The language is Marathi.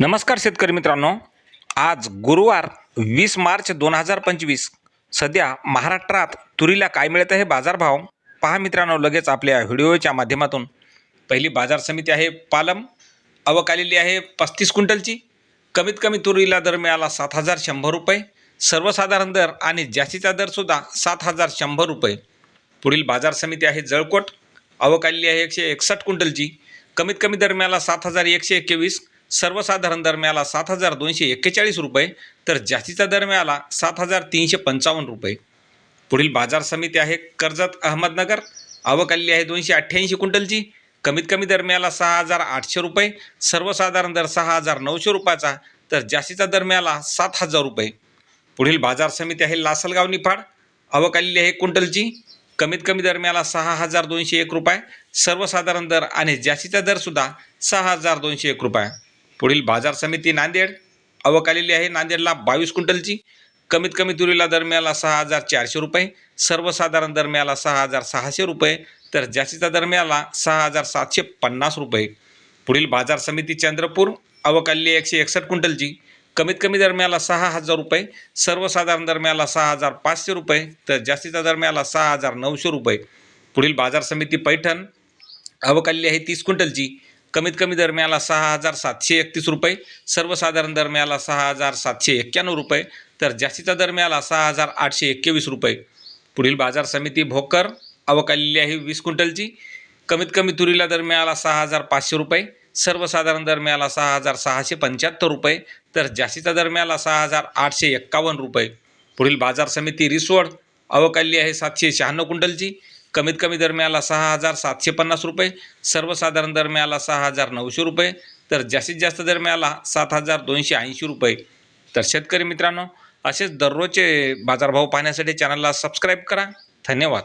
नमस्कार शेतकरी मित्रांनो. आज गुरुवार वीस मार्च दोन हजार पंचवीस. सध्या महाराष्ट्रात तुरीला काय मिळत आहे बाजारभाव पहा मित्रांनो लगेच आपल्या व्हिडिओच्या माध्यमातून. पहिली बाजार समिती आहे पालम. आवक आलेली आहे पस्तीस क्विंटलची. कमीत कमी तुरीला दर मिळाला सात हजार शंभर रुपये. सर्वसाधारण दर आणि जास्तीचा दरसुद्धा सात हजार शंभर रुपये. पुढील बाजार समिती आहे जळकोट. आवक आलेली आहे एकशे एकसष्ट क्विंटलची. कमीत कमी दर मिळाला सात हजार एकशे एकवीस. सर्वसाधारण दर मिळाला सात हजार दोनशे एक्केचाळीस रुपये तर जास्तीचा दर मिळाला सात हजार तीनशे पंचावन्न रुपये. पुढील बाजार समिती आहे कर्जत अहमदनगर आवक आलेली आहे दोनशे अठ्ठ्याऐंशी क्विंटलची. कमीत कमी दर मिळाला सहा हजार आठशे रुपये सर्वसाधारण दर सहा हजार नऊशे रुपयाचा तर जास्तीचा दर मिळाला सात हजार रुपये. पुढील बाजार समिती आहे लासलगाव निफाड आवक आलेली आहे क्विंटलची. कमीत कमी दर मिळाला सहा हजार दोनशे एक रुपये सर्वसाधारण दर आणि जास्तीचा दरसुद्धा सहा हजार दोनशे एक रुपये. पुढील बाजार समिती नांदेड. आवक आलेली आहे नांदेडला बावीस क्विंटलची. कमीत कमी तुरीला दर मिळाला सहा हजार चारशे रुपये. सर्वसाधारण दर मिळाला सहा हजार सहाशे रुपये. तर जास्तीचा दर मिळाला सहा हजार सातशे पन्नास रुपये. पुढील बाजार समिती चंद्रपूर. आवक आलेली एकशे एकसष्ट क्विंटलची. कमीत कमी दर मिळाला सहा हजार रुपये. सर्वसाधारण दर मिळाला सहा हजार पाचशे रुपये. तर जास्तीचा दर मिळाला सहा हजार नऊशे रुपये. पुढील बाजार समिती पैठण. आवक आलेली आहे तीस क्विंटलची. कमीत कमी दरम्याला सहा हजार सातशे एकतीस रुपये सर्वसाधारण दरम्याला सहा हजार सातशे एक्क्याण्णव रुपये तर जास्तीचा दरम्याला सहा हजार आठशे एक्केवीस रुपये. पुढील बाजार समिती भोकर आवक आलेली आहे वीस क्विंटलची. कमीत कमी तुरीला दरम्याला सहा हजार पाचशे रुपये सर्वसाधारण दरम्याला सहा हजार सहाशे पंच्याहत्तर रुपये तर जास्तीचा दरम्याला सहा हजार आठशे एक्कावन्न रुपये. पुढील बाजार समिती रिसोड आवक आलेली आहे सातशे शहाण्णव क्विंटलची. कमीत कमी दर मिळाला सहा हजार सातशे पन्नास रुपये सर्वसाधारण दर मिळाला सहा हजार नऊशे रुपये तर जास्तीत जास्त दर मिळाला सात हजार दोनशे ऐंशी रुपये. तर शेतकरी मित्रांनो असेच दररोजचे बाजारभाव पाहण्यासाठी चॅनलला सबस्क्राईब करा. धन्यवाद.